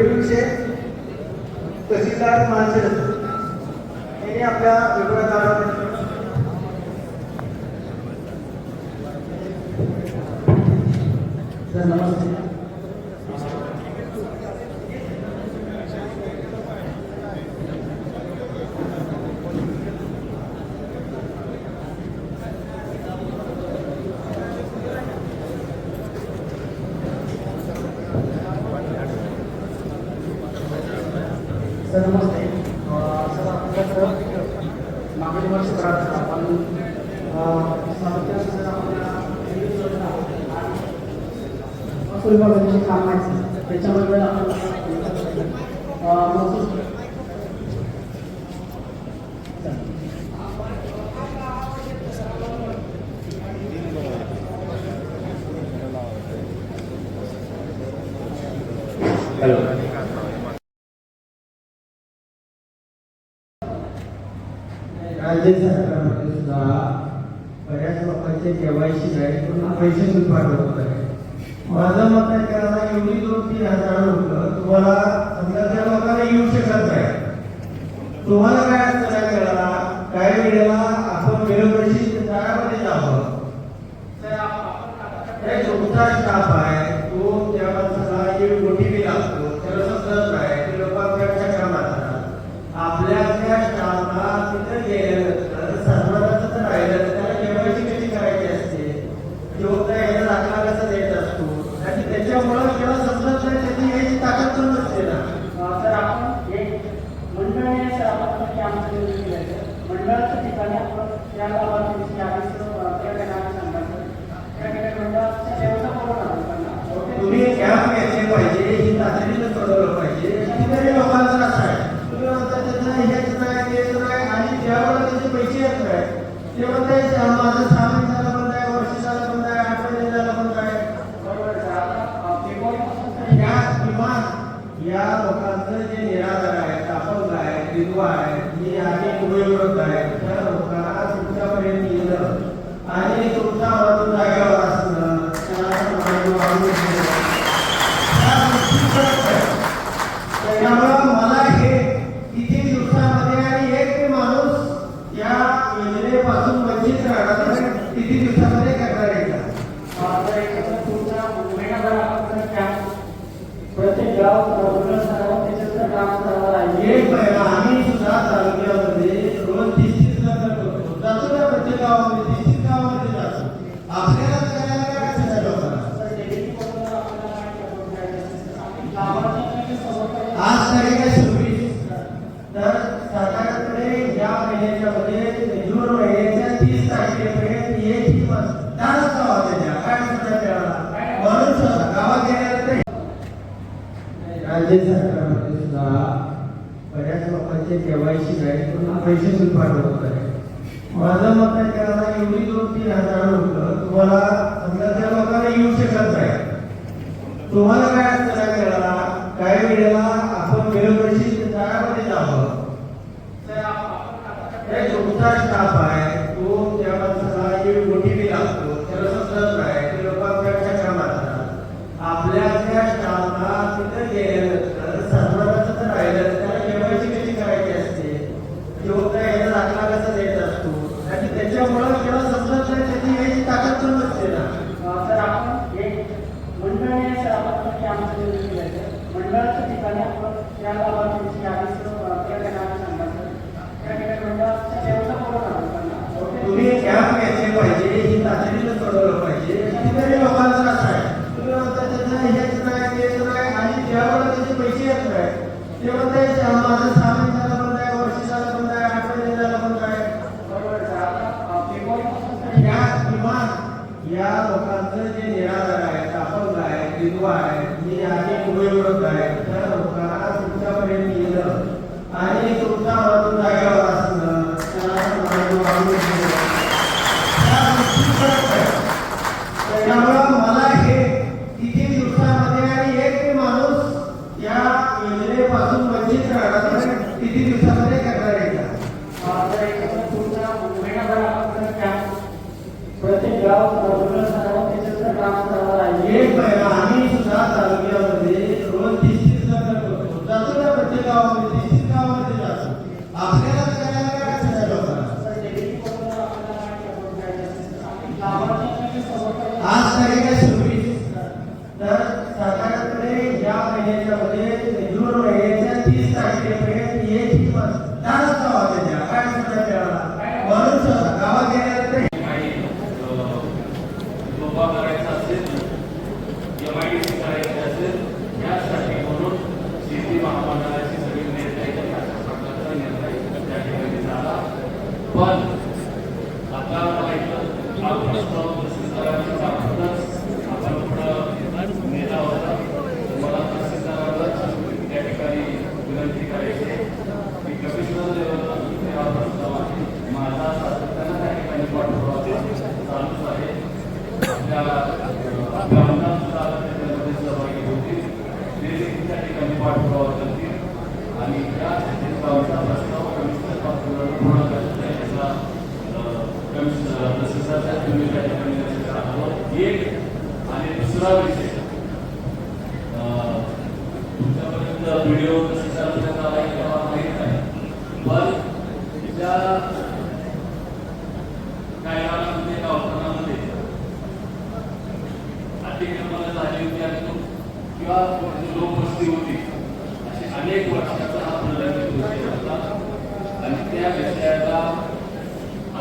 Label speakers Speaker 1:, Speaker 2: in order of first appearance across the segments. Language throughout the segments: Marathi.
Speaker 1: मिळूनशे तहसीलदार माणसे आपल्या विभागात सर नमस्ते सर आपल्याकडं मागील वर्षभरात आपण फुलबागांची काम आहे त्याच्याबद्दल आपण सुद्धा. बऱ्याच लोकांचे केवायसी आहे पण पैसे पण पाठवत आहे माझं मत आहे त्यांना एवढी दोन तीन हजार लोक तुम्हाला समजा त्या लोकांना येऊ शकत नाही तुम्हाला काय असतं आहे काय वेळेला एवढं काही माझं सहा झालं पण काय वर्ष झालं पण झालं
Speaker 2: पण काय
Speaker 1: या किमान या लोकांचं जे निराधार आहेत आपण आहे विधवा आहे मी आधी त्या लोकांना तुमच्यापर्यंत येणं आणि तुमचा मधून जागेवर असणं त्यामुळं मला
Speaker 2: गाव काम करावं लागेल
Speaker 1: एक आम्ही सुद्धा तालुक्यामध्ये रोज तीस तीस करतो. जातो ना प्रत्येक गावामध्ये राज्य सरकारमध्ये सुद्धा बऱ्याच लोकांचे केवायसी आहे पुन्हा पैसे सुद्धा पाठवत आहे माझं मत आहे करायला एवढी दोन तीन हजार तुम्हाला समजा त्या लोकांना येऊ शकत नाही. तुम्हाला काय
Speaker 2: करायला
Speaker 1: या लोकांचं जे निराधार आहे अपंग आहे विधवा आहे जे आधी उपयोग आहे त्या लोकांना तुमच्यापर्यंत येणं आणि तुमचा म्हणून जागेवर असणं त्यामुळं partida o Obrigado. एक
Speaker 3: आणि दुसरा विषय. तुमच्यापर्यंत व्हिडिओ माहीत नाही. पण त्या काही किंवा लोकवस्ती होती असे अनेक वर्षाचा आणि त्या विषयाला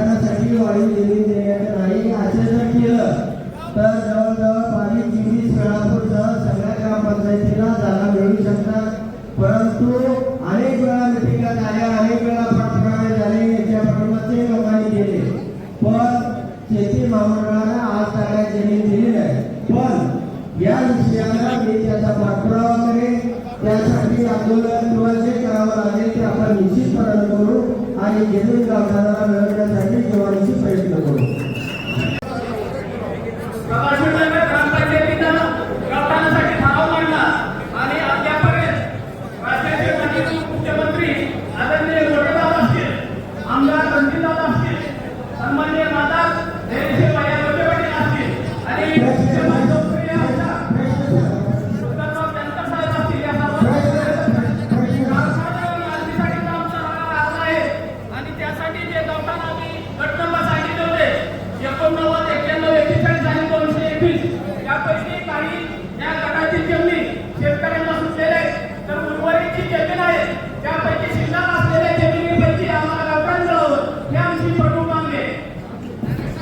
Speaker 1: वाचनासाठी वाढी दिली देण्यात नाही असे जर केलं. तर जवळजवळ पाणी चिनी सोलापूरसह सगळ्या ग्रामपंचायतीला जागा मिळू शकतात. परंतु अनेक वेळा मिटिंगा झाल्या अनेक वेळा पाठपुरावे झाले याच्या पाठिंबाचे लोकांनी केले पण शेती महामंडळाने आज सगळ्या जमीन दिली नाही. पण या विषयाला मी त्याचा पाठपुरावा करेन. त्यासाठी आंदोलन किंवा जे करावं लागेल ते आपण निश्चितपणे करू. आणि जमीन गावठाणाला मिळवण्यासाठी जेवणाचे प्रयत्न करू.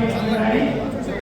Speaker 2: Thank you.